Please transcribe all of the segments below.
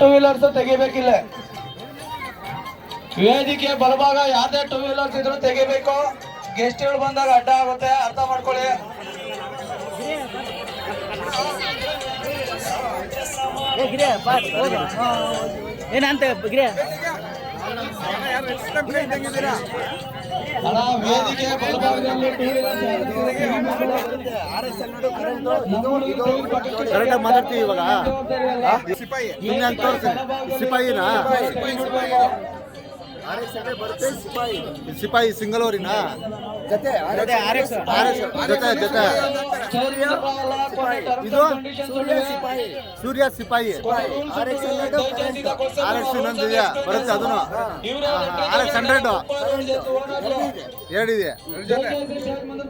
Two wheelers ತೆಗಿಬೇಕಿಲ್ಲ. ವೇದಿಕೆ ಬಲಭಾಗ ಯಾವ್ದೇ two wheelers ಇದ್ರು ತೆಗಿಬೇಕು. ಗೆಸ್ಟ್ಗಳು ಬಂದಾಗ ಅಡ್ಡ ಆಗುತ್ತೆ. ಅರ್ಥ ಮಾಡ್ಕೊಳ್ಳಿ. ಏನಂತ ವೇದಿಕೆ ಬಲಭಾಗದಲ್ಲಿ ಟೂ ಕರೆಕ್ಟಾಗಿ ಮಾತಾಡ್ತೀವಿ ಇವಾಗ. ಸಿಪಾಯಿ. ಸಿಪಾಯಿನಾ? ಸಿಪಾಯಿ. ಸಿಂಗಲ್ ಓರಿನ ಇದು ಸೂರ್ಯ ಸಿಪಾಯಿ. ಬರುತ್ತೆ. ಅದನ್ನು. ಆರ್ ಹಂಡ್ರೆಡ್ ಹೇಳಿದೆ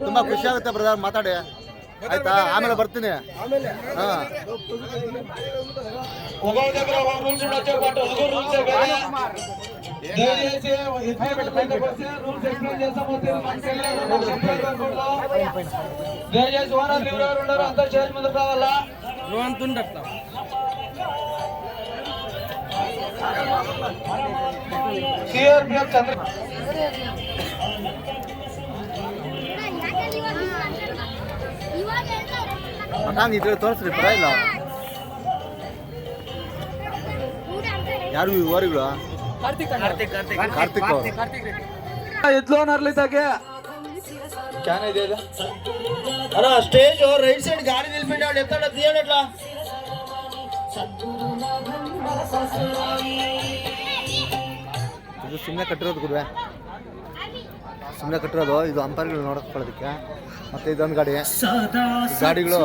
ತುಂಬಾ ಖುಷಿ ಆಗುತ್ತೆ ಬ್ರದರ್ ಮಾತಾಡಿ. ಆಯ್ತಾ? ಆಮೇಲೆ ಬರ್ತೀನಿ. ಹಾ. దయచేసి రూల్స్ ఎక్స్ప్లెయిన్ చేస్తాం దయచేసి ఓనర్లు ఎవరెవరు ఉన్నారో అంతా స్టేజ్ ముందుకు రావాలా నువ్వు అంతుండట సిఆర్పిఎఫ్ చంద్ర ಇವಾಗ ಹೇಳ್ತಾರೆ ನಾನು ಇದ್ರೆ ತೋರಿಸ್ರಿ ಪರವಾಗಿಲ್ಲ ಯಾರು ಈ ಓರಿಗಳು ಕಾರ್ತಿಕ್ ಇದ್ಲೋನರ್ಲಿದ್ದಾಗೆ ಕ್ಯಾನ್ ಇದೆ ಅಣ್ಣ ಸ್ಟೇಜ್ ರೈಟ್ ಸೈಡ್ ಗಾಡಿ ನಿಲ್ಬಿಟ್ಟು ಅವ್ಳು ಎತ್ತಾಡ ಇದು ಸುಮ್ಮನೆ ಕಟ್ಟಿರೋದು ಗುರುವೆ ಸುಮ್ಮನೆ ಕಟ್ಟಿರೋದು ಇದು ಅಂಪೈರ್ಗಳು ನೋಡ್ಕೊಳ್ಳೋದಕ್ಕೆ ಮತ್ತೆ ಇದೊಂದು ಗಾಡಿ. ಗಾಡಿಗಳು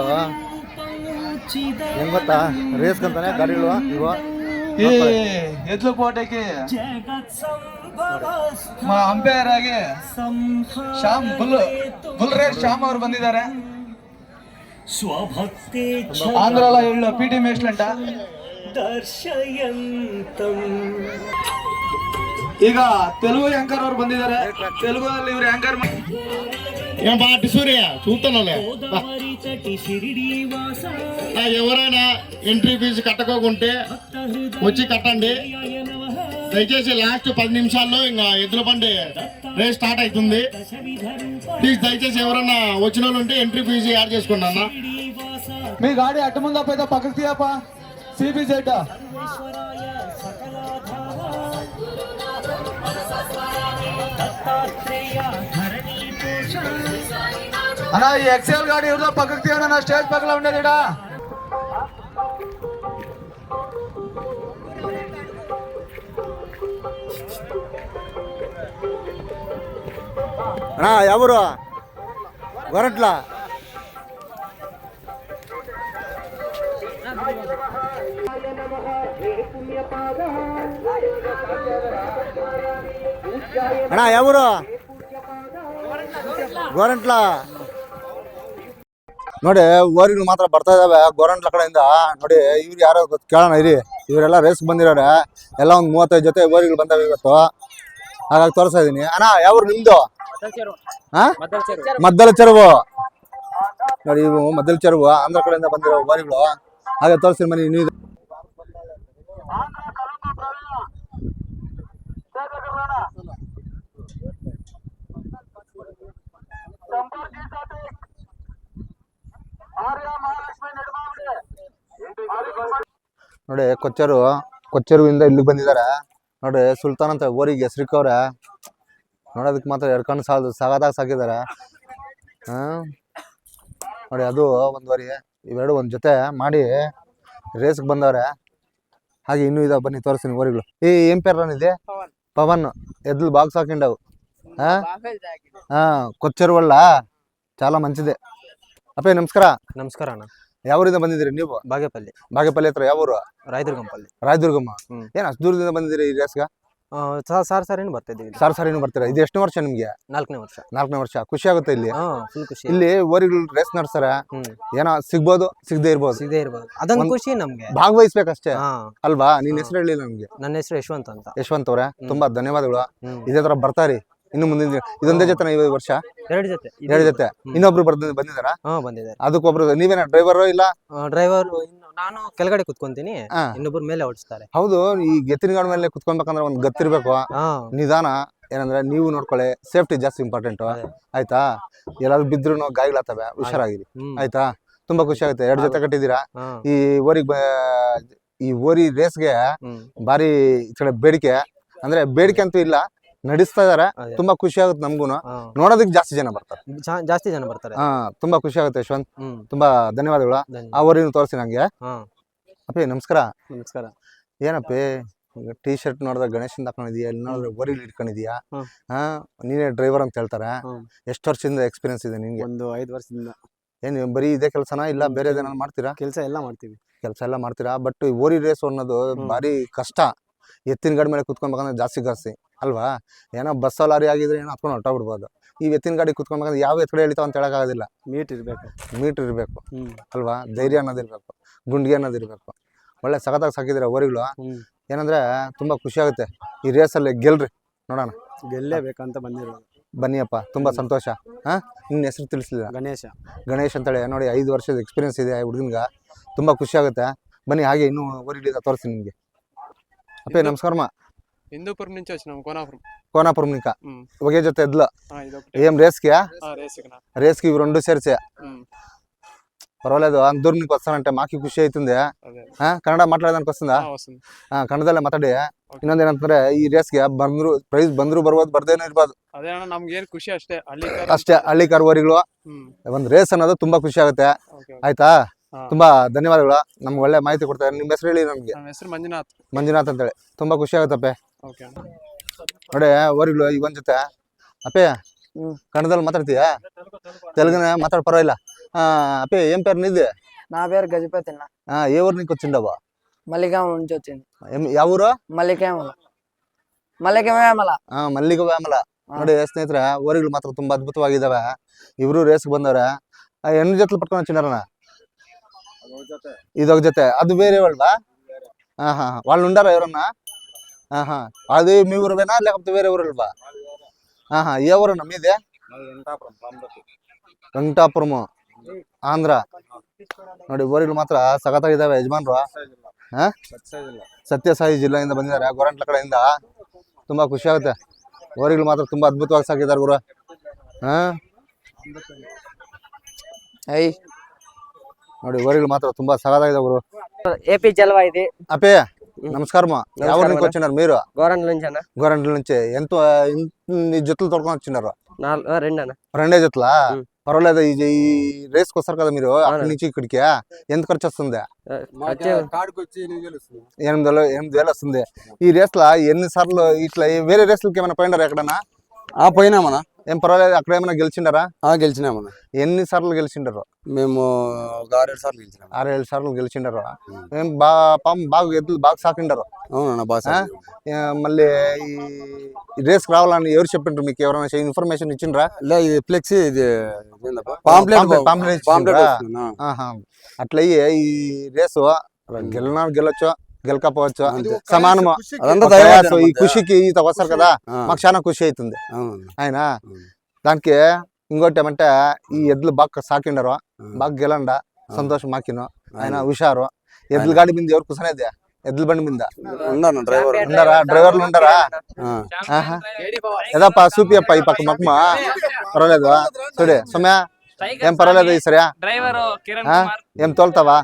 ಹೆಂಗ್ ಗೊತ್ತಾ? ರೇಸ್ಗಂತಾನೆ ಗಾಡಿಗಳು ಇವ. ಈ ಎದ್ಲು ಕೋಟೆಗೆ. ಅಂಪೈರ್ ಆಗಿ ಶ್ಯಾಮ್ ಬುಲ್ ಫುಲ್ ರೇಸ್ ಶ್ಯಾಮ್ ಅವ್ರು ಬಂದಿದ್ದಾರೆ. ಸ್ವಭಕ್ತಿ ಆಂಧ್ರಲ ಹೇಳ ಪಿ ಟಿ ಮೇಸ್ಲಂಟ ಈಗ ತೆಲುಗು ಆಂಕರ್ ಅವ್ರು ಬಂದಿದ್ದಾರೆ. ತೆಲುಗು ಅಲ್ಲಿ ಇವ್ರು ಯಾಂಕರ್ ఏం పాటి? సూర్య చూస్తున్నాలే ఆ, ఎవరైనా ఎంట్రీ ఫీజు కట్టకోకుంటే వచ్చి కట్టండి. దయచేసి లాస్ట్ పది నిమిషాల్లో ఇంకా ఎద్దుల బండి రేస్ స్టార్ట్ అవుతుంది. ప్లీజ్ దయచేసి ఎవరైనా వచ్చిన వాళ్ళు ఉంటే ఎంట్రీ ఫీజు యాడ్ చేసుకోండి అన్న. మీ గాడి అడ్డు ముందు పోయితే పక్కకు తీయప్ప. సిబి అన్న ಅಣ್ಣ, ಈ ಎಕ್ಸೆಲ್ ಗಾಡಿ ಇವ್ರದ ಪಕ್ಕಕ್ಕೆ ತೀವಣ ನಾ ಸ್ಟೇಜ್ ಪಕ್ಕಲ ಉಂಡದಿಡ ಅಣ್ಣ, ಯಾವರು? ಗೊರಟ್ಲಾ ಅಣ್ಣ, ಯಾವರು? ಗೋರಂಟ್ಲ. ನೋಡಿ ಓರಿಗಳು ಮಾತ್ರ ಬರ್ತಾ ಇದಾವೆ. ಗೋರಂಟ್ಲ ಕಡೆಯಿಂದ, ನೋಡಿ, ಇವ್ರು ಯಾರೋ ಕೇಳೋಣ, ಇರಿ. ಇವರೆಲ್ಲ ರೇಸ್ ಬಂದಿರೋರೆ. ಎಲ್ಲ ಒಂದು ಮೂವತ್ತೈದು ಜೊತೆ ಓರಿಗಳು ಬಂದಾವೆ ಇವತ್ತು. ಹಾಗಾಗಿ ತೋರಿಸ್ತಾ ಇದೀನಿ. ಅಣ್ಣ ಯಾವ್ರು ನಿಮ್ದು? ಮದ್ದಲ ಚೆರುವು ನೋಡಿ, ಇವು ಮದ್ದಲ ಚೆರುವು ಆಂಧ್ರ ಕಡೆಯಿಂದ ಬಂದಿರೋ ಓರಿಗಳು ಹಾಗೆ ತೋರಿಸ್ತೀನಿ ಮನೆ ನೀವು ನೋಡಿ ಕೊಚ್ಚರು ಕೊಚ್ಚರುವಿಂದ ಇಲ್ಲಿ ಬಂದಿದ್ದಾರೆ. ನೋಡಿ ಸುಲ್ತಾನ್ ಅಂತ ಊರಿಗೆ ಹೆಸರಿಕವ್ರೆ ನೋಡೋದಕ್ಕೆ ಮಾತ್ರ ಎರಡು ಕಣ್ಣು ಸಾಲದು ಸಾಗದಾಗ ಸಾಕಿದ್ದಾರೆ. ನೋಡಿ ಅದು ಒಂದುವರಿ ಇವೆರಡು ಒಂದು ಜೊತೆ ಮಾಡಿ ರೇಸ್ಗೆ ಬಂದವ್ರೆ. ಹಾಗೆ ಇನ್ನು ಇದಾವೆ. ಬನ್ನಿ ತೋರಿಸ್ತೀನಿ ಊರಿಗಳು. ಏ ಏನ್ ಪೇರ್ ರನ್ ಇದೆ? ಪವನ್. ಎದ್ಲು ಬಾಕ್ಸ್ ಹಾಕೊಂಡವು. ಹಾಂ ಕೊಚ್ಚರುವಳ್ಳ. ಚಾಲ ಮಂಚಿದೆ. ಅಪ್ಪ ನಮಸ್ಕಾರ. ನಮಸ್ಕಾರ ಅಣ್ಣ. ಯಾವೂರಿಂದ ಬಂದಿದ್ದೀರಿ ನೀವು? ಬಾಗೇಪಲ್ಲಿ. ಬಾಗೇಪಲ್ಲಿ ಹತ್ರ ಯಾವ ಊರು ರಾಯದುರ್ಗಂಪಲ್ಲಿ. ರಾಯದುರ್ಗಮ್ಮ. ಹ್ಮ್. ಏನ್ ಅಷ್ಟು ದೂರದಿಂದ ಬಂದಿದ್ದೀರಿ ಈ ರೇಸ್ಗ ಸಾರ್ ಸಾರೇನು ಬರ್ತಾ ಇದ್ದೀವಿ ಸಾರ್ ಸಾರಿನೂ ಬರ್ತೀರಾ? ಇದು ಎಷ್ಟು ವರ್ಷ ನಿಮ್ಗೆ? ನಾಲ್ಕನೇ ವರ್ಷ. ನಾಲ್ಕನೇ ವರ್ಷ. ಖುಷಿ ಆಗುತ್ತೆ ಇಲ್ಲಿ? ಹಾ ಫುಲ್ ಖುಷಿ ಇಲ್ಲಿ ಓರಿಗಳು ರೇಸ್ ನಡ್ಸಾರ ಹ್ಮ್. ಏನೋ ಸಿಗ್ಬೋದು ಸಿಗದೆ ಇರ್ಬೋದು. ಸಿಗದೆ ಇರ್ಬೋದು. ಅದೊಂದು ಒಂದ್- ಖುಷಿ ನಮ್ಗೆ. ಭಾಗವಹಿಸ್ಬೇಕಷ್ಟೇ? ಹಾ. ಅಲ್ವಾ? ನಿನ್ ಹೆಸರು ಹೇಳಿಲ್ಲ ನಮ್ಗೆ. ನನ್ನ ಹೆಸರು ಯಶವಂತ ಅಂತ. ಯಶವಂತ ಅವ್ರೆ ತುಂಬಾ ಧನ್ಯವಾದಗಳು. ಹ್ಮ್. ಇದೇ ತರ ಬರ್ತಾರಿ ಇನ್ನು ಮುಂದಿನ ದಿನ ಇದೊಂದೇ ಜೊತೆ ಈ ವರ್ಷ? ಎರಡು ಜೊತೆ. ಎರಡು ಜೊತೆ. ಇನ್ನೊಬ್ರು ಬರ್ದ ಬಂದಿದಾರ ಹಾ ಬಂದಿದ್ದಾರೆ. ಅದಕ್ಕೊಬ್ರು ನೀವೇನ ಡ್ರೈವರ್ ಇಲ್ಲ? ಡ್ರೈವರ್ ನಾನು ಕೆಳಗಡೆ ಕುತ್ಕೊಂತೀನಿ. ಹಾ. ಇನ್ನೊಬ್ರು ಮೇಲೆ ಓಡಿಸ್ತಾರೆ. ಹೌದು ಈ ಎತ್ತಿನ ಗಾಡಿ ಮೇಲೆ ಕುತ್ಕೊಬೇಕಂದ್ರೆ ಒಂದ್ ಗತ್ತಿರ್ಬೇಕು. ಹಾ. ನಿಧಾನ. ಏನಂದ್ರೆ ನೀವು ನೋಡ್ಕೊಳ್ಳಿ ಸೇಫ್ಟಿ ಜಾಸ್ತಿ ಇಂಪಾರ್ಟೆಂಟ್ ಆಯ್ತಾ? ಎಲ್ಲಾದ್ರು ಬಿದ್ರು ಗಾಯಗಳಾಗ್ತವೆ ಹುಷಾರಾಗಿರಿ. ಹ್ಮ್. ಆಯ್ತಾ? ತುಂಬಾ ಖುಷಿ ಆಗುತ್ತೆ. ಎರಡು ಜೊತೆ ಕಟ್ಟಿದ್ದೀರಾ? ಹಾ. ಈ ಓರಿಗೆ ಈ ಓರಿ ರೇಸ್ಗೆ ಹ್ಮ್. ಬಾರಿ ಈ ಕಡೆ ಬೇಡಿಕೆ. ಅಂದ್ರೆ ಬೇಡಿಕೆ ಅಂತೂ ಇಲ್ಲ. ನಡೆಸ್ತಾ ಇದಾರೆ. ತುಂಬಾ ಖುಷಿ ಆಗುತ್ತೆ ನಮ್ಗೂ. ನೋಡೋದಕ್ಕೆ ಜಾಸ್ತಿ ಜನ ಬರ್ತಾರೆ. ಜಾಸ್ತಿ ಜನ ಬರ್ತಾರೆ. ಹಾ ತುಂಬಾ ಖುಷಿ ಆಗುತ್ತೆ ಯಶವಂತ್. ತುಂಬಾ ಧನ್ಯವಾದಗಳು. ಧನ್ಯ- ಆ ಓರಿನ ತೋರಿಸಿ ನಂಗೆ. ಅಪ್ಪಿ ನಮಸ್ಕಾರ. ನಮಸ್ಕಾರ. ಏನಪ್ಪಿ ಟಿ ಶರ್ಟ್ ನೋಡಿದ್ರೆ ಗಣೇಶನ್ ಹಾಕೊಂಡಿದ್ಯಾ ಇಲ್ಲಿ ನೋಡಿದ್ರೆ ಇಟ್ಕೊಂಡಿದ್ಯಾ ಹಾ ನೀನೇ ಡ್ರೈವರ್ ಅಂತ ಹೇಳ್ತಾರೆ. ಎಷ್ಟು ವರ್ಷದಿಂದ ಎಕ್ಸ್ಪೀರಿಯನ್ಸ್ ಇದೆ ನಿನ್ಗೆ ಒಂದು ಐದು ವರ್ಷದಿಂದ. ಏನು ಬರೀ ಇದೇ ಕೆಲಸನ? ಇಲ್ಲ ಬೇರೆ ಏನಾದ್ರು ಮಾಡ್ತೀರಾ? ಕೆಲಸ ಎಲ್ಲ ಮಾಡ್ತೀವಿ. ಕೆಲಸ ಎಲ್ಲ ಮಾಡ್ತೀರಾ? ಬಟ್ ಈ ಓರಿ ರೇಸ್ ಅನ್ನೋದು ಬಾರಿ ಭಾರಿ ಕಷ್ಟ. ಎತ್ತಿನ ಗಾಡಿ ಮೇಲೆ ಕುತ್ಕೊಬೇಕಂದ್ರೆ ಜಾಸ್ತಿ ಜಾಸ್ತಿ. ಅಲ್ವಾ? ಏನೋ ಬಸ್ ಲಾರಿ ಆಗಿದ್ರೆ ಏನೋ ಹತ್ಕೊಂಡು ಹೊರಟೋಗ್ಬಿಡ್ಬೋದು. ಈ ಎತ್ತಿನ ಗಾಡಿ ಕುತ್ಕೊಂಡ್ಬೇಕಂದ್ರೆ ಯಾವ ಎತ್ತುಗಡೆ ಹೇಳ್ತಾವ ಅಂತ ಹೇಳೋಕ್ಕಾಗೋದಿಲ್ಲ. ಮೀಟ್ ಇರಬೇಕು. ಮೀಟ್ ಇರಬೇಕು. ಅಲ್ವಾ? ಧೈರ್ಯ ಅನ್ನೋದಿರ್ಬೇಕು ಗುಂಡಿಗೆ ಅನ್ನೋದಿರ್ಬೇಕು ಒಳ್ಳೆ ಸಖತ್ತಾಗಿ ಸಾಕಿದ್ರೆ ಓರಿಗಳು ಏನಂದ್ರೆ ತುಂಬಾ ಖುಷಿ ಆಗುತ್ತೆ. ಈ ರೇಸಲ್ಲಿ ಗೆಲ್ರಿ. ನೋಡೋಣ. ಗೆಲ್ಲೇಬೇಕಂತ ಬಂದಿರೋದು. ಬನ್ನಿಯಪ್ಪ. ತುಂಬಾ ಸಂತೋಷ. ಹಾ? ನಿನ್ನ ಹೆಸರು ತಿಳಿಸ್ಲಿಲ್ಲ. ಗಣೇಶ. ಗಣೇಶ್ ಅಂತೇಳಿ. ನೋಡಿ ಐದು ವರ್ಷದ ಎಕ್ಸ್ಪೀರಿಯನ್ಸ್ ಇದೆ ಹುಡುಗನ್ಗ. ತುಂಬಾ ಖುಷಿ ಆಗುತ್ತೆ. ಬನ್ನಿ ಹಾಗೆ ಇನ್ನೂ ಓರಿಗಳಿಂದ ತೋರಿಸ್ತೀನಿ ನಿಮಗೆ. ಅಪ್ಪೇ ನಮಸ್ಕಾರಮ್ಮ. హిందూపురం నుంచి వచ్చినాం కోనాపురం కోనాపురం ఇంకా ఉమ్. ఒకే జత ఎద్దుల ఆ, ఇదొకటి ఏం రేస్కి ఆ, రేసుకి నా. రేస్కి ఇవి రెండు చేర్చే ఉమ్. పర్వాలేదు అంత దూరం నీకు వస్తానంటే మాకి ಆ, ಕನ್ನಡ ಮಾತಾಡೋದಕ್ಕೆ ವಸ್ತುಂದಾ ಹಾ, ಆ, ಕನ್ನಡದಲ್ಲೇ ಮಾತಾಡಿ. ಇನ್ನೊಂದು ಏನಂತಂದ್ರೆ ಈ ರೇಸ್ಗೆ ಬಂದ್ರು ಪ್ರೈಸ್ ಬಂದ್ರು ಬರ್ಬೋದು ಬರ್ದೇನೂ ಇರ್ಬೋದು ಅದೇ ಅಣ್ಣ ನಮ್ಗೆ ಏನ್ ಖುಷಿ ಅಷ್ಟೇ ಅಲ್ಲಿ ಅಷ್ಟೇ ಹಳ್ಳಿ ಕಾರುವರಿಗಳು ಹ್ಮ್. ಒಂದು ರೇಸ್ ಅನ್ನೋದು ತುಂಬಾ ಖುಷಿ ಆಗುತ್ತೆ. ಆಯ್ತಾ? ತುಂಬಾ ಧನ್ಯವಾದಗಳು. ನಮ್ಗೆ ಒಳ್ಳೆ ಮಾಹಿತಿ ಕೊಡ್ತಾರೆ. ನಿಮ್ಮ ಹೆಸರು ಹೇಳಿ ನಮ್ಗೆ. ನಮ್ಮ ಹೆಸರು ಮಂಜುನಾಥ್. ಮಂಜುನಾಥ್ ಅಂತೇಳಿ. ತುಂಬಾ ಖುಷಿ ಆಗುತ್ತಪ್ಪ. ಓಕೆ. ನೋಡಿ ಓರಿಗಳು ಈಗ ಒಂದ್ ಜೊತೆ. ಅಪ್ಪೆ ಕನ್ನಡದಲ್ಲಿ ಮಾತಾಡ್ತೀಯಾ? ತೆಲುಗಿನ ಮಾತಾಡ ಪರವಾಗಿಲ್ಲ. ಆ ಅಪ್ಪೆ ಏನ್ ಪೇರ್ ನಿದ್ದೆ నా పేరు గజపతి అన్న ఆ, ఏ ఊరు నీకు వచ్చిండవా మల్లికామ నుంచి వచ్చింది ಯಾವ ಊರು? మల్లికేమల మల్లికేమల ಆ, ಮಲ್ಲಿಗೆ ವ್ಯಾಮಲ. ನೋಡಿ ಸ್ನೇಹಿತರೆ ಓರಿಗಳು ಮಾತ್ರ ತುಂಬಾ ಅದ್ಭುತವಾಗಿದ್ದಾವೆ ಇವರು ರೇಸ್ಗೆ ಆ, ಹೆಣ್ಣು ಜೊತೆ ಪಟ್ಕೊಂಡು ಚಿನ್ನರನ ಇದೊಂದು ಜೊತೆ. ಅದು ಬೇರೆ ಅಲ್ವಾ ಹಾ ಹಾ వాళ్ళు ఉండారా ఆహా అది మీ ఊరువేనా లేకపోతే వేరే ఊరువా ఆహా ఏ ఊరన్నా మీదే ವೆಂಕಟಾಪುರಮು ಆಂಧ್ರ ನೋಡಿ ಓರಿಗಳು ಮಾತ್ರ ಸಖತ್ತಾಗಿದ್ದಾವೆ ಯಜಮಾನ್ರು ಆ? ಸತ್ಯಸಾಯಿ ಜಿಲ್ಲೆಯಿಂದ ಬಂದಿದ್ದಾರೆ ಗೋರಂಟ್ಲ ಕಡೆಯಿಂದ ತುಂಬಾ ಖುಷಿ ಆಗುತ್ತೆ ಓರಿಗಳು ಮಾತ್ರ ತುಂಬಾ ಅದ್ಭುತವಾಗಿ ಸಾಕಿದ್ದಾರೆ ಗುರು ಹಾ అయ్యి ನೋಡಿ ಓರಿಗಳು ಮಾತ್ರ ತುಂಬಾ ಸಖತ್ತಾಗಿದೆ ಗುರು ఏపీ జల్వా ఇది అప్పే నమస్కారము? ఎవరు నీకు వచ్చినారు మీరు? గోరంట్ల నుంచి అన్న గోరంట్ల నుంచి. ఎంత ఇన్ని జట్లు తొడుకొని వచ్చినారు? నాలుగు రెండు అన్న రెండే జట్లా. పర్వాలేదు ఈ ఈ రేస్కి వస్తారు కదా మీరు అక్కడి నుంచి ఇక్కడికి? ఎంత ఖర్చు వస్తుంది. ఎనిమిది వేలు ఎనిమిది వేలు వస్తుంది. ఈ రేస్లో ఎన్ని సార్లు ఇట్లా వేరే రేస్లకి ఏమైనా పోయినారా ఎక్కడన్నా? ఆ పోయినామన్నా. ఏం పర్వాలేదు అక్కడ ఏమైనా గెలిచిండారా? ఆ గెలిచినామన్నా. ఎన్ని సార్లు గెలిచిండారు? మేము ఒక ఆరేడు సార్లు గెలిచినాము ఆరు ఏడు సార్లు గెలిచిండారు. ఏం బా పాపం బాగా ఎద్దులు బాగా సాకిండారు. అవునన్నా బాగా మళ్ళీ ఈ రేస్ రావాలని ఎవరు చెప్పిండ్రు మీకు? ఎవరైనా ఇన్ఫర్మేషన్ ఇచ్చిండ్రా? లే ఇది ఫ్లెక్సీ ఇది పాంప్లెట్ పాంప్లెట్- పాంప్లెట్. అట్లయ్యి ఈ రేసు గెలినా గెలొచ్చు. గెలకపోవచ్చు. సమానము. అదంతా ఈ ఖుషికి ఈత వస్తారు కదా. మాకు చాలా ఖుషి అవుతుంది. ఆయన. దానికి ఇంకోటి ఏమంటే ఈ ఎద్దులు బాగా సాకిండరు. బాగా గెలండ. సంతోషం మాకిను. ఆయన హుషారు. ఎద్దుల గాడి మీద ఎవరు కూర్చునేది? ఎద్దుల బండి మీద. ఉన్నాను డ్రైవర్. ఉండరా? డ్రైవర్లు ఉండరా. ఏదప్పా చూపియప్ప ఈ పక్క మక్కమ పర్వాలేదు. చూడే సొమ్యా. ఏం పర్వాలేదు ఈ సరియా డ్రైవర్ కిరణ్ ఆ? కుమార్. ఏం తోలుతావా?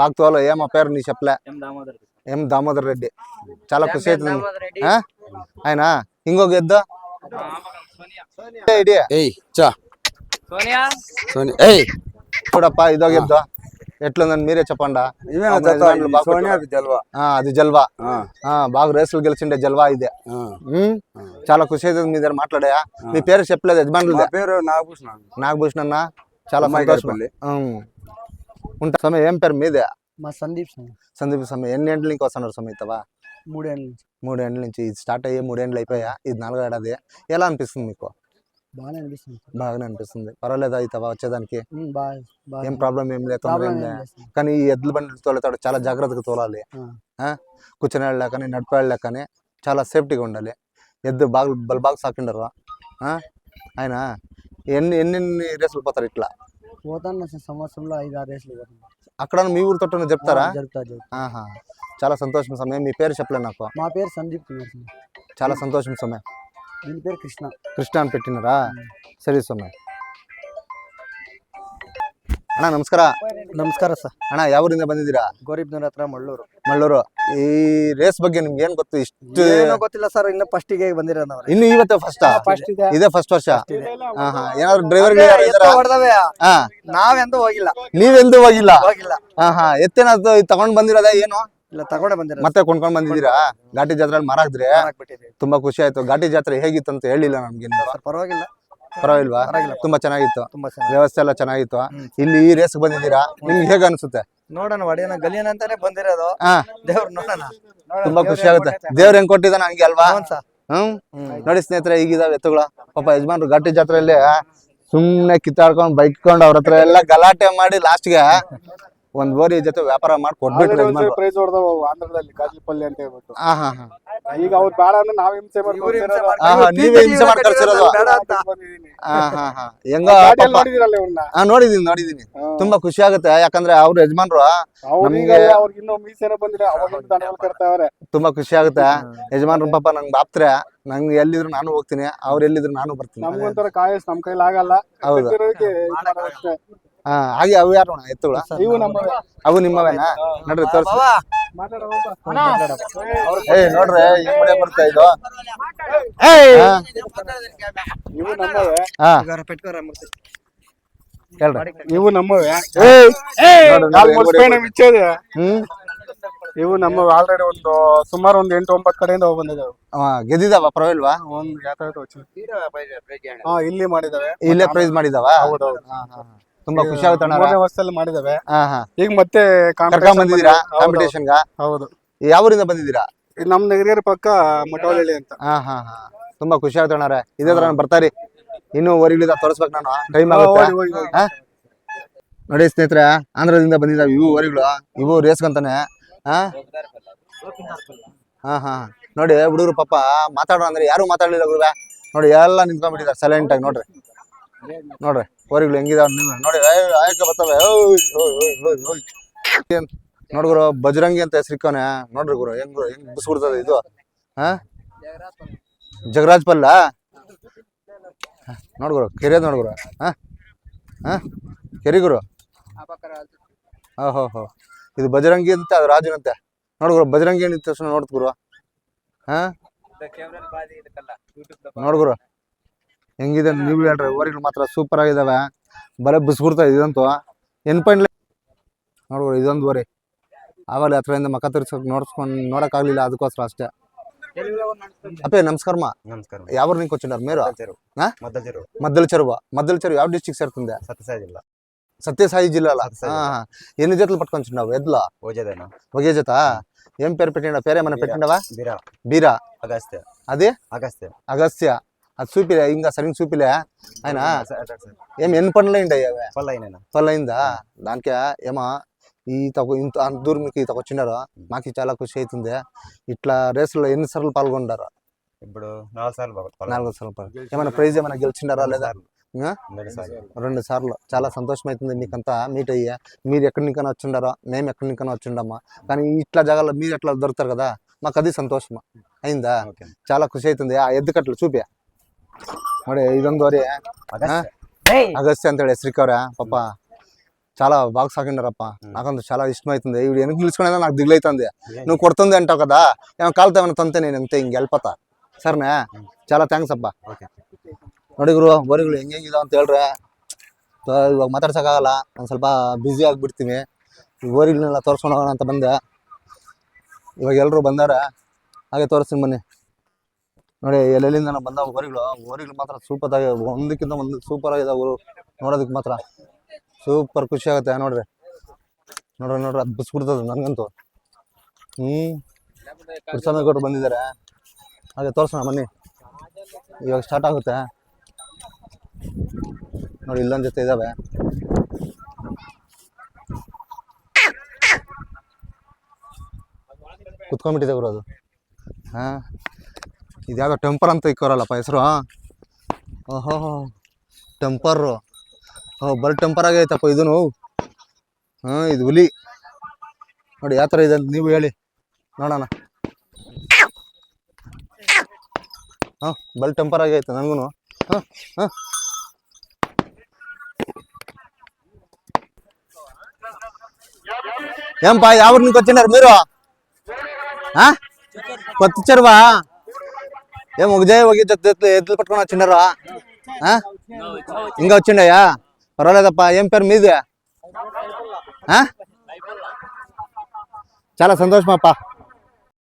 బాగ్తోలో ఏమో పేరు నీ చెప్పలే. ఏం దామోదర్ రెడ్డి. చాలా ఖుషి అవుతుంది. ఆయన? ఇంకొక ఎద్దు? చూడప్పా ఇదొక ఎద్దు. ఎట్లుందని మీరే చెప్పండా? అది జల్వా. బాగా రేసులు గెలిచిండే జల్వా ఇదే. చాలా ఖుషి అవుతుంది మీ దగ్గర మాట్లాడే మీ పేరు చెప్పలేదు యజమానులు పేరు నాగభూషణ్ నాగభూషణ అన్న? చాలా సంతోషం. ఉంటా. సమయం ఏం పేరు మీదే? మా సందీప్ సందీప్ సమయం ఎన్ని గంటల నుంచి వస్తున్నారు సమయతవా మూడేళ్ళ నుంచి. మూడేండ్ల నుంచి. ఇది స్టార్ట్ అయ్యి మూడేండ్లు అయిపోయా? ఇది నాలుగో ఏడాది. ఎలా అనిపిస్తుంది మీకు? బాగానే అనిపిస్తుంది. బాగానే అనిపిస్తుంది. పర్వాలేదు అవుతావా వచ్చేదానికి? ఏం ప్రాబ్లం ఏం లేదు కానీ ఈ ఎద్దుల బండి తోలేతాడు చాలా జాగ్రత్తగా తోలాలి? కూర్చునే వాళ్ళ కానీ నడిపేళ్ళ కానీ చాలా సేఫ్టీగా ఉండాలి. ఎద్దు బాగా బల్ బాగా సాకిండరు? ఆయన ఎన్ని ఎన్ని రేసులు పోతారు ఇట్లా? పోతాను సంవత్సరంలో ఐదు ఆరు రేసులు అక్కడ మీ ఊరితో చెప్తారా ఆహా చాలా సంతోషం సమయం. మీ పేరు చెప్పలే నాకు. మా పేరు సందీప్ కుమార్ చాలా సంతోషం సమయం. దీని పేరు కృష్ణ. కృష్ణ అని పెట్టినారా? సరే సమయం ಅಣ್ಣ ನಮಸ್ಕಾರ. ನಮಸ್ಕಾರ ಸರ್. ಅಣ್ಣ ಯಾವ ಊರಿಂದ ಬಂದಿದ್ದೀರಾ? ಗೋರಿಬ್ನೂರ್ ಹತ್ರ ಮಳ್ಳೂರು. ಮಳ್ಳೂರು. ಈ ರೇಸ್ ಬಗ್ಗೆ ನಿಮ್ಗೆ ಏನ್ ಗೊತ್ತು? ಇಷ್ಟು ಏನೋ ಗೊತ್ತಿಲ್ಲ ಸರ್ ಇನ್ನು ಫಸ್ಟಿಗೆ ಬಂದಿರೋದು ಅವ್ರೆ. ಇನ್ನು ಇವತ್ತೇ ಫಸ್ಟ್ ಫಸ್ಟ್ ಇದೆ. ಇದೇ ಫಸ್ಟ್ ವರ್ಷ. ಹಾ ಹಾ. ಏನಾದ್ರು ಡ್ರೈವರ್ ಹೊಡ್ದವೆ ಹಾ. ನಾವೆಂದು ಹೋಗಿಲ್ಲ. ನೀವೆಂದು ಹೋಗಿಲ್ಲ? ಹೋಗಿಲ್ಲ. ಹಾ ಹಾ. ಎತ್ತೇನಾದ್ರು ತಗೊಂಡ್ ಬಂದಿರೋದ ಏನು? ಇಲ್ಲ ತಗೊಂಡೆ ಬಂದಿರ ಮತ್ತೆ ಕೊಂಡ್ಕೊಂಡ್ ಬಂದಿದ್ದೀರಾ? ಘಾಟಿ ಜಾತ್ರೆ ಮಾರಾಕ್ದ್ರಿ ತುಂಬಾ ಖುಷಿ ಆಯ್ತು. ಘಾಟಿ ಜಾತ್ರೆ ಹೇಗಿತ್ತು ಅಂತ ಹೇಳಿಲ್ಲ ನಮ್ಗೆ. ಪರವಾಗಿಲ್ಲ. ಪರವಾಗಿಲ್ವಾ. ತುಂಬಾ ಚೆನ್ನಾಗಿತ್ತು. ತುಂಬಾ ಚೆನ್ನಾಗಿ ವ್ಯವಸ್ಥೆ ಎಲ್ಲ ಚೆನ್ನಾಗಿತ್ತು. ಇಲ್ಲಿ ಈ ರೇಸ್ ಬಂದಿದ್ದೀರಾ? ನಿಮ್ಗೆ ಹೇಗ ಅನ್ಸುತ್ತೆ? ನೋಡೋಣ ಒಡೆಯನ ಗಲಿಯನ ಅಂತಾನೆ ಬಂದಿರೋದು. ದೇವ್ರ ನೋಡೋಣ. ತುಂಬಾ ಖುಷಿ ಆಗುತ್ತೆ. ದೇವ್ರ ಹೆಂಗ್ ಕೊಟ್ಟಿದ್ದಾನ ಹಂಗೆ ಅಲ್ವಾ? ಹ್ಮ್. ನೋಡಿ ಸ್ನೇಹಿತರೆ ಈಗಿದಾವೆ ಎತ್ತುಗಳ. ಪಾಪ ಯಜಮಾನ್ರು ಘಾಟಿ ಜಾತ್ರೆಯಲ್ಲಿ ಸುಮ್ನೆ ಕಿತ್ತಾಡ್ಕೊಂಡ್ ಬೈಕ್ಕೊಂಡು ಅವ್ರ ಹತ್ರ ಎಲ್ಲ ಗಲಾಟೆ ಮಾಡಿ ಲಾಸ್ಟ್ಗೆ ಒಂದ್ ಬೋರಿ ಜೊತೆ ವ್ಯಾಪಾರ ಮಾಡಿ ಕೊಟ್ಬಿಟ್ಟು ಪ್ರೈಸ್ ಹೊಡೆದವು ಆಂಧ್ರದಲ್ಲಿ ಗಾಜಿಪಲ್ಲಿ ಅಂತ ಹೇಳ್ಬಿಟ್ಟು. ಹಾ ಹಾ ಹಾ. ಈಗ ಅವ್ರು ಬೇಡ ಅಂದ್ರೆ ನಾವ್ ಹಿಂಸೆ ನೀವೇ ಹಿಂಸೆ ಮಾಡಿ ಕಳ್ಸಿರೋದು. ಹೆಂಗ ನೋಡಿದಿರಲ್ಲ ನೋಡಿದೀನಿ ನೋಡಿದೀನಿ. ತುಂಬಾ ಖುಷಿ ಆಗುತ್ತೆ. ಯಾಕಂದ್ರೆ ಅವ್ರ ಯಜಮಾನ್ರು ನಮ್ಗೆ- ಅವ್ರಿಗೆ ಇನ್ನೂ ಮೀಸೆನ ಬಂದಿರ ಅವಾಗ ಕರ್ತಾವ್ರೆ ತುಂಬಾ ಖುಷಿ ಆಗುತ್ತೆ. ಯಜಮಾನ್ರು ಪಾಪ ನಂಗೆ ಬಾಪ್ತ್ರೆ. ನಂಗೆ ಎಲ್ಲಿದ್ರು ನಾನು ಹೋಗ್ತೀನಿ. ಅವ್ರು ಎಲ್ಲಿದ್ರು ನಾನು ಬರ್ತೀನಿ. ನಮ್ಗೊಂಥರ ಕಾಯಸ್ ನಮ್ ಕೈಲಿ ಆಗಲ್ಲ ಹೌದು. ಹಾ ಹಾಗೆ ಅವು ಯಾರು ಅಣ್ಣ ಎತ್ತುಗಳ. ಇವು ನಮ್ಮ ಅವು ನಿಮ್ಮವೇನಾ? ನೋಡ್ರಿ ತೋರ್ಸಿ. ಏಯ್ ನೋಡ್ರಿ ಈ ಕಡೆ ಬರ್ತಾ ಇದು ಹಾ, ಇವು ನಮ್ಮವೇ. ಹಾ. ಹೇಳ್ರಿ. ಇವು ನಮ್ಮವೇ. ಹ್ಮ್. ಇವು ನಮ್ಮ ಆಲ್ರೆಡಿ ಒಂದು ಸುಮಾರು ಒಂದು ಎಂಟು ಒಂಬತ್ತು ಕಡೆಯಿಂದ ಹೋಗಿ ಬಂದಿದ್ದಾವೆ. ಗೆದ್ದಿದಾವ ಪರವಾಗಿಲ್ವಾ ಒಂದು ಯಾತಾವತ್ತು ಹಾ ಇಲ್ಲಿ ಮಾಡಿದಾವೆ ಇಲ್ಲೇ ಪ್ರೈಸ್ ಮಾಡಿದಾವ ಹೌದೌದು. ತುಂಬಾ ಖುಷಿ ಆಗುತ್ತೆ ಅಣ್ಣ ಮೂರನೇ ವರ್ಷದಲ್ಲಿ ಮಾಡಿದಾವೆ ಹಾ ಹಾ. ಈಗ ಮತ್ತೆ ಕರ್ಕೊಂಡ್ ಬಂದಿದ್ದೀರಾ? ಬಂದಿದೆ. ಹೌದು, ಕಾಂಪಿಟೇಷನ್ಗ ಹೌದು. ಯಾವ ಊರಿಂದ ಬಂದಿದ್ದೀರಾ? ನಮ್ ನಗರಿಯರ ಪಕ್ಕ ಮಟವಳ್ಳಿ ಅಂತ. ಹಾ ಹಾ ಹಾ. ತುಂಬಾ ಖುಷಿ ಆಗುತ್ತೆ ಅಣ್ಣಾರೆ ಇದೇ ತರ ಬರ್ತಾರಿ ಇನ್ನು ಹೊರಗಿಳಿದ ತೋರಿಸ್ಬೇಕು ನಾನು. ಟೈಮ್ ಆಗುತ್ತೆ. ಹಾ? ನೋಡಿ ಸ್ನೇಹಿತರೆ ಆಂಧ್ರದಿಂದ ಬಂದಿದ್ದಾವೆ ಇವು ಊರಿಗಳು ಇವು ರೇಸ್ ಅಂತಾನೆ. ಹಾ? ಹಾ ನೋಡಿ ಹುಡುಗರು ಪಾಪ ಮಾತಾಡೋ ಅಂದ್ರೆ ಯಾರು ಮಾತಾಡ್ಲಿಲ್ಲ ಗುರುವೆ. ನೋಡಿ ಎಲ್ಲ ನಿಂತ್ಕೊಂಡ್ಬಿಟ್ಟಿದ್ದಾರೆ. ಸೈಲೆಂಟ್ ಆಗಿ ನೋಡ್ರಿ. ನೋಡ್ರಿ. ಊರಿಗಳು ಹೆಂಗಿದಾವ ನೋಡಿ ಏಯ್, ಆಯಕ್ಕೆ ಬರ್ತವೆ. ಏನ್ ನೋಡ್ಗುರು ಬಜರಂಗಿ ಅಂತ ಹೆಸರಿಕೋನೆ ನೋಡ್ರಿ ಗುರು ಹೆಂಗ್ ಗುರು, ಹೆಂಗ್ ಬಿಸ್ಬಿಡ್ತದೆ ಇದು. ಹಾ ಜಗರಾಜ್ ಪಲ್ಲ? ನೋಡ್ಗುರು ಕೆರೆ ನೋಡ್ಗುರು ಹಾ ಹಾ ಕೆರೆ ಗುರು? ಓಹೋ ಹೋ ಇದು ಬಜರಂಗಿ ಅಂತ ಅದು ರಾಜನಂತೆ ನೋಡ್ಗುರು ಬಜರಂಗಿ ಏನಿತ್ತು ನೋಡ್ತು ಗುರು. ಹಾ ನೋಡ್ಗುರು ಹೆಂಗಿದೆ ಅಂತ ನೀವು ಹೇಳ್ರಿ ಓರಿಗಳು ಮಾತ್ರ ಸೂಪರ್ ಆಗಿದಾವೆ ಬಲೆ ಬಿಸ್ಬಿಡ್ತಾ ಇದಂತೂ ಎನ್ಪೈನ್ಲೆ ನೋಡ್ಗುರು ಇದೊಂದು ಓರಿ ಆವಾಗಲೇ ಹತ್ರದಿಂದ ಮಕ ತಿರ್ಸಕ್ ನೋಡ್ಸ್ಕೊಂಡ್ ನೋಡಕ್ಕಾಗ್ಲಿಲ್ಲ ಅದಕ್ಕೋಸ್ಕರ ಅಷ್ಟೇ ಅಪ್ಪೇ ನಮಸ್ಕಾರಮ್ಮ నమస్కారం ಯಾವ నీకు వచ్చినారు మీరు ఆ? మద్దతు చెరువు మద్దల చెరువు మద్దల చెరువు ಯಾವ డిస్టిక్ సేరుతుంది సత్యసాయి జిల్లా సత్యసాయి జిల్లాలో సత్యసాయి ఆహా. ఎన్ని జతలు పట్టుకొచ్చున్నావు ఎద్దులో ఓజేదైనా ఒకే జత ఏం పేరు పెట్టిండా పేరేమన్నా పెట్టిండవా బిరా బీరా అగస్త్య అది అగస్త్య అగస్త్య అది చూపిలే ఇంకా సరిగ్గా చూపిలే. ఆయన ఏం ఎన్ని పనులు అయింది అవి? పళ్ళు అయినా పనులు అయిందా దానికి ఏమో ఈ తక్కువ ఇంత అంత దూరం మీకు తక్కువ వచ్చినారు. మాకు చాలా ఖుషి అవుతుంది. ఇట్లా రేసులో ఎన్ని సార్లు పాల్గొంటారు ఇప్పుడు నాలుగు సార్లు నాలుగు సార్లు పాల్గొన్నారు. ఏమైనా ప్రైజ్ ఏమైనా గెలిచిండారా లేదా? రెండు సార్లు. చాలా సంతోషం అవుతుంది మీకంతా మీట్ అయ్యా. మీరు ఎక్కడి నుంకైనా వచ్చిండారో? మేము ఎక్కడి నుంకైనా వచ్చిండమ్మా కానీ ఇట్లా జాగాలో మీరు ఎట్లా దొరుకుతారు కదా? మాకు అది సంతోషమా. అయిందా? చాలా ఖుషి అవుతుంది. ఆ ఎద్దుకట్లు చూపి ನೋಡಿ ಇದೊಂದು ವರಿ అగస్త్య ಅಗಸ್ತ್ಯ ಅಂತೇಳಿ ಹೆಸರಿಕವ್ರೆ ಪಾಪ చాలా బాగా సాగిండారప్ప నాకంత చాలా ఇష్టమైతుంది ఇవి వెనక్కి నిలుచుకునేదా నాకు దిగులైతుంది నువ్వు కొడుతుంది అంటావు కదా ఏమైనా కాలుతో ఏమైనా తంతే నేను అంతే ಹಿಂಗೆ వెళ్ళిపోతా ಸರಿನಾ చాలా ಥ್ಯಾಂಕ್ಸ್ ಅಪ್ಪ ఓకే ನೋಡಿ ಗುರು ಬೋರಿಗಳು ಹೆಂಗೆ ಹೆಂಗಿದಾವ ಅಂತ ಹೇಳ್ರೆ ಸೊ ಇವಾಗ ಮಾತಾಡ್ಸೋಕ್ಕಾಗಲ್ಲ ಒಂದು ಸ್ವಲ್ಪ ಬ್ಯುಸಿ ಆಗಿಬಿಡ್ತೀನಿ ಈ ಬೋರಿಗಳನ್ನೆಲ್ಲ ತೋರಿಸ್ಕೊಂಡು ಹೋಗೋಣ ಅಂತ ಬಂದೆ ಇವಾಗ ಎಲ್ಲರೂ ಬಂದಾರೆ ಹಾಗೆ ತೋರಿಸ್ತೀನಿ ಬನ್ನಿ ನೋಡಿ, ಎಲ್ಲೆಲ್ಲಿಂದ ಬಂದ ಹೋರಿಗಳು ಹೋರಿಗಳು ಮಾತ್ರ ಸೂಪರ್ ಆಗಿ ಒಂದಕ್ಕಿಂತ ಒಂದು ಸೂಪರ್ ಆಗಿದಾವೆ ಅವರು ನೋಡೋದಕ್ಕೆ ಮಾತ್ರ ಸೂಪರ್ ಖುಷಿ ಆಗುತ್ತೆ, ನೋಡ್ರಿ. ನೋಡ್ರಿ ನೋಡ್ರಿ ಅದು ಬಿಸ್ಬಿಡ್ತದೆ ನನಗಂತೂ ಹ್ಞೂ ಕೊಟ್ಟು ಬಂದಿದ್ದಾರೆ. ಹಾಗೆ ತೋರ್ಸೋಣ, ಬನ್ನಿ. ಇವಾಗ ಸ್ಟಾರ್ಟ್ ಆಗುತ್ತೆ. ನೋಡಿ, ಇಲ್ಲೊಂದು ಜೊತೆ ಇದಾವೆ. ಕುತ್ಕೊಂಡ್ಬಿಟ್ಟಿದೆ ಅದು. ಹಾ. ಇದ್ಯಾವುದೋ ಟೆಂಪರ್ ಅಂತ ಇಕ್ಕೋರಲ್ಲಪ್ಪ ಹೆಸರು ಓಹೋ ಟೆಂಪರ್ ಓ ಬರೀ ಟೆಂಪರ್ ಆಗೈತಪ್ಪ ಇದೂ ಹ್ಞೂ ಇದು ಹುಲಿ ನೋಡಿ ಯಾವ ಥರ ಇದೆ ಅಂತ ನೀವು ಹೇಳಿ ನೋಡೋಣ ಹಾಂ ಬಲ್ ಟೆಂಪರ್ ಆಗೈತೆ ನನಗೂ ಹಾಂ ಹಾಂ ఏంపా ఎవరు నుంచి వచ్చినారు మీరు ఆ? కొత్త చెరువా ఏం ఒకదే ఒక జత ఎద్దులు పట్టుకొని వచ్చినారు ఆ? ఇంకా వచ్చిండయా పర్వాలేదప్పా ఏం పేరు మీదే ఆ? చాలా సంతోషం అప్ప